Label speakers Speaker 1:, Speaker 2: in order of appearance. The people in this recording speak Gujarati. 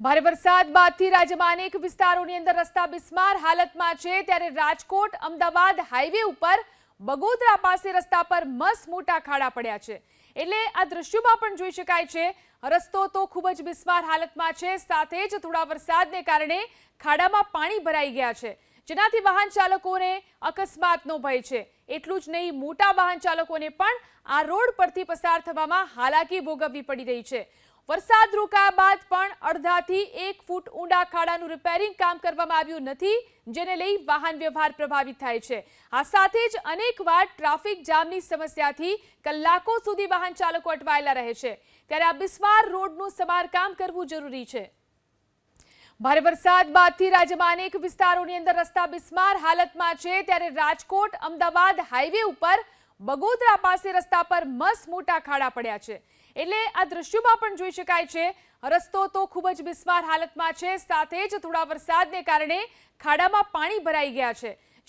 Speaker 1: ભારે વરસાદ બાદથી રાજ્યમાં અનેક વિસ્તારોની અંદર રસ્તા બિસ્માર હાલતમાં છે. ત્યારે રાજકોટ, અમદાવાદ હાઈવે ઉપર બગોદરા પાસે રસ્તા પર મસ મોટા ખાડા પડ્યા છે. એટલે આ દ્રશ્યોમાં પણ જોઈ શકાય છે, રસ્તો તો ખૂબ જ બિસ્માર હાલતમાં છે. સાથે જ થોડા વરસાદને કારણે ખાડામાં પાણી ભરાઈ ગયા છે. જેનાથી વાહન ચાલકોને અકસ્માતનો ભય છે. એટલું જ નહીં, મોટા વાહન ચાલકોને પણ આ રોડ પરથી પસાર થવામાં હાલાકી ભોગવવી પડી રહી છે. વરસાદ રોકાયા બાદ પણ અડધાથી એક ફૂટ ઊંડા ખાડાનું રિપેરિંગ કામ કરવામાં આવ્યું નથી, જેને લઈ વાહન વ્યવહાર પ્રભાવિત થાય છે. આ સાથે જ અનેકવાર ટ્રાફિક જામની સમસ્યાથી કલાકો સુધી વાહન ચાલકો અટવાયેલા રહે છે. ત્યારે આ બિસ્માર રોડનું સમારકામ કરવું જરૂરી છે. ભારે વરસાદ બાદથી રાજ્યમાં અનેક વિસ્તારોની અંદર રસ્તા બિસ્માર હાલતમાં છે. ત્યારે રાજકોટ, અમદાવાદ હાઈવે ઉપર બગોદરા પાસે રસ્તા પર મસ મોટા ખાડા પડ્યા છે. એટલે આ દ્રશ્યોમાં પણ જોઈ શકાય છે, રસ્તો તો ખૂબ જ બિસ્માર હાલતમાં છે, સાથે જ થોડા વરસાદને કારણે ખાડામાં પાણી ભરાઈ ગયા છે.